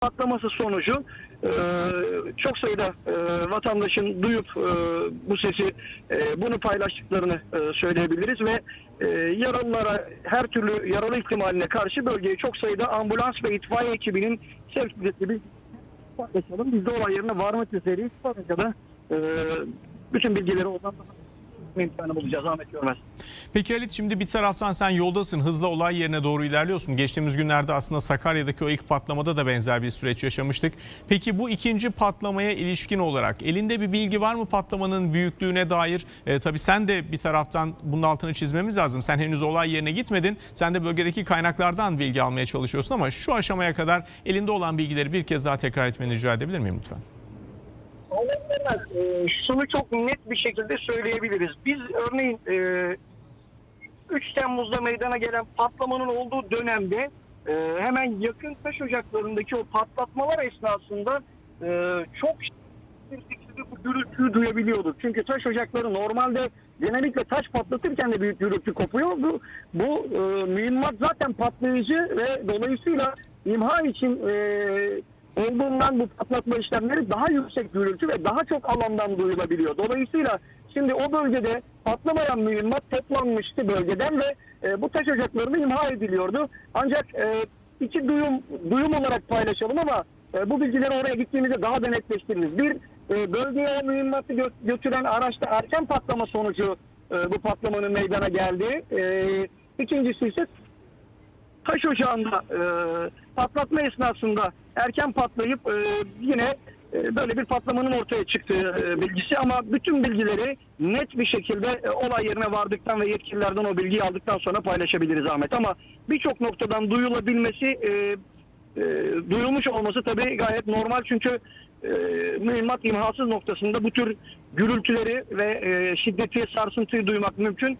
patlaması sonucu e, çok sayıda e, vatandaşın duyup e, bu sesi bunu paylaştıklarını söyleyebiliriz ve yaralılara her türlü yaralı ihtimaline karşı bölgeye çok sayıda ambulans ve itfaiye ekibinin sevk edildiği paylaşalım. Biz de olay yerine varmak üzereyiz. Sonra da bütün bilgileri oradan daha imkanı bulacağız Ahmet Görmez. Peki Halit şimdi bir taraftan sen yoldasın hızla olay yerine doğru ilerliyorsun. Geçtiğimiz günlerde aslında Sakarya'daki o ilk patlamada da benzer bir süreç yaşamıştık. Peki bu ikinci patlamaya ilişkin olarak elinde bir bilgi var mı patlamanın büyüklüğüne dair? E, tabii sen de bir taraftan bunun altını çizmemiz lazım. Sen henüz olay yerine gitmedin. Sen de bölgedeki kaynaklardan bilgi almaya çalışıyorsun ama şu aşamaya kadar elinde olan bilgileri bir kez daha tekrar etmeni rica edebilir miyim lütfen? Anlatılmaz. Ee, şunu çok net bir şekilde söyleyebiliriz. Biz örneğin e, 3 Temmuz'da meydana gelen patlamanın olduğu dönemde e, hemen yakın taş ocaklarındaki o patlatmalar esnasında e, çok şekilde bu gürültüyü duyabiliyorduk. Çünkü taş ocakları normalde genellikle taş patlatırken de büyük gürültü kopuyor. Bu, bu e, mühimmat zaten patlayıcı ve dolayısıyla imha için e, olduğundan bu patlatma işlemleri daha yüksek gürültü ve daha çok alandan duyulabiliyor. Dolayısıyla şimdi o bölgede patlamayan mühimmat toplanmıştı bölgeden ve e, bu taş ocaklarını imha ediliyordu. Ancak e, iki duyum duyum olarak paylaşalım ama e, bu bilgileri oraya gittiğimizde daha da netleştiririz. Bir, e, bölgeye mühimmatı gö- götüren araçta erken patlama sonucu e, bu patlamanın meydana geldi. E, ikincisi ise taş ocağında e, patlatma esnasında erken patlayıp e, yine e, böyle bir patlamanın ortaya çıktığı e, bilgisi. Ama bütün bilgileri net bir şekilde e, olay yerine vardıktan ve yetkililerden o bilgiyi aldıktan sonra paylaşabiliriz Ahmet. Ama birçok noktadan duyulabilmesi e, e, duyulmuş olması tabii gayet normal. Çünkü e, mühimmat imhasız noktasında bu tür gürültüleri ve e, şiddeti, sarsıntıyı duymak mümkün.